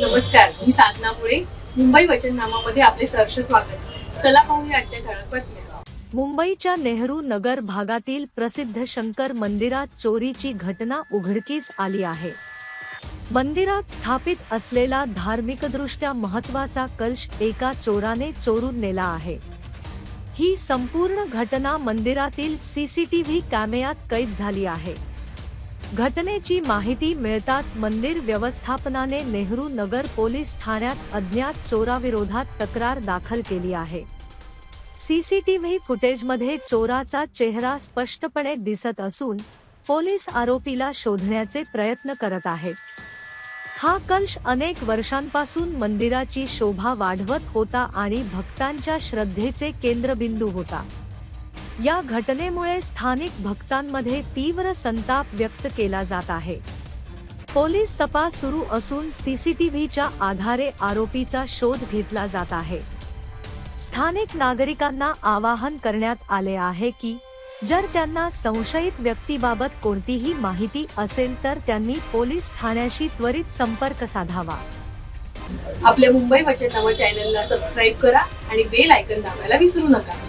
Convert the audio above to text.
नमस्कार मी साधना मुळे. मुंबई वचननामामध्ये आपले सहर्ष स्वागत. चला पाहूया आजच्या ठळक बातम्या. मुंबईच्या नेहरू नगर भागातील प्रसिद्ध शंकर मंदिरात चोरीची घटना उघडकीस आली आहे. मंदिरात स्थापित असलेला धार्मिकदृष्ट्या महत्त्वाचा कलश एका चोराने चोरून नेला आहे. ही संपूर्ण घटना मंदिरातील सीसीटीव्ही कॅमेऱ्यात कैद झाली आहे. घटनेची माहिती मिळताच मंदिर व्यवस्थापनाने नेहरू नगर पोलीस ठाण्यात अज्ञात चोराविरोधात तक्रार दाखल केली आहे. सीसीटीव्ही फुटेजमध्ये चोराचा चेहरा स्पष्टपणे दिसत असून पोलीस आरोपीला शोधण्याचे प्रयत्न करत आहेत हा कलश अनेक वर्षांपासून मंदिराची शोभा वाढवत होता आणि भक्तांच्या श्रद्धेचे केंद्रबिंदू होता. या घटनेमुळे स्थानिक भक्तांमध्ये तीव्र संताप व्यक्त केला जात आहे. पोलीस तपास सुरू असून सीसीटीव्हीच्या आधारे आरोपीचा शोध घेतला जात आहे. स्थानिक नागरिकांना आवाहन करण्यात आले आहे की जर त्यांना संशयित व्यक्तीबाबत कोणतीही माहिती असेल तर त्यांनी पोलीस ठाण्याशी त्वरित संपर्क साधावा. आपल्या मुंबई वचननामा चॅनलला सबस्क्राईब करा आणि बेल आयकन दाबायला विसरू नका.